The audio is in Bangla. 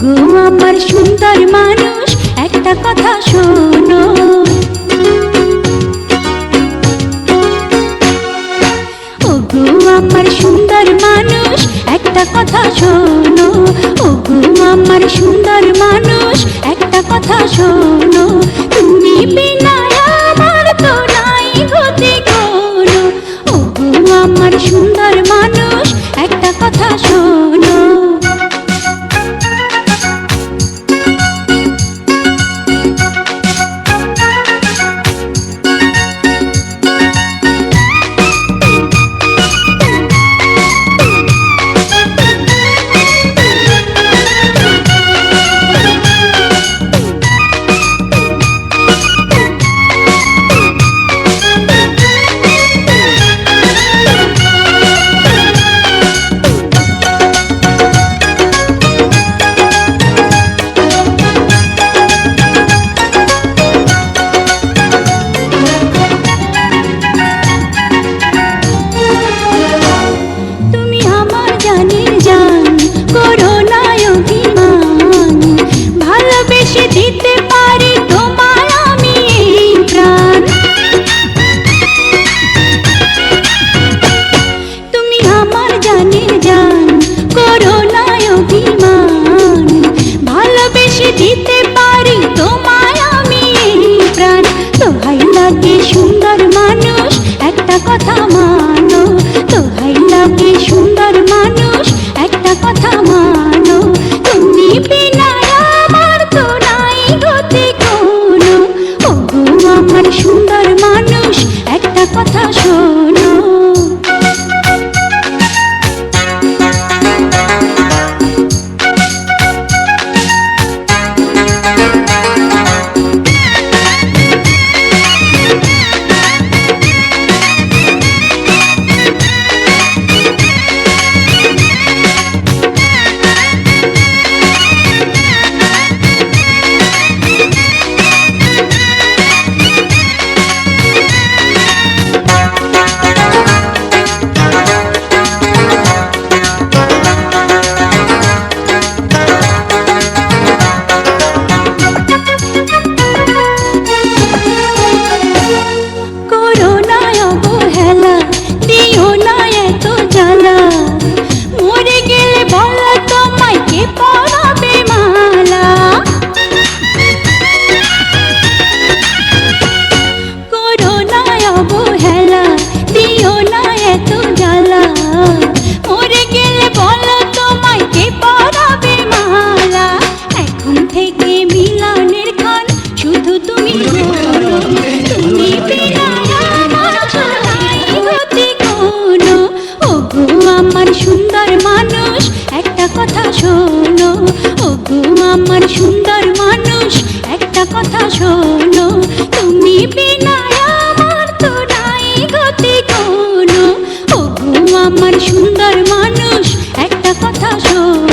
ওগো আমার সুন্দর মানুষ, একটা কথা শোনো। ওগো আমার সুন্দর মানুষ, একটা কথা শোনো। ওগো আমার সুন্দর মানুষ, একটা কথা শোনো। তুমি বিনা আমার তো নাই গতি কোনো। ওগো আমার সুন্দর মানুষ কথা শোনো। আমার সুন্দর মানুষ, একটা কথা শোনো। ও গো আমার সুন্দর মানুষ, একটা কথা শোনো। তুমি বিনা আমার তো নাই গতি কোনো ও গো সুন্দর মানুষ, একটা কথা শোনো।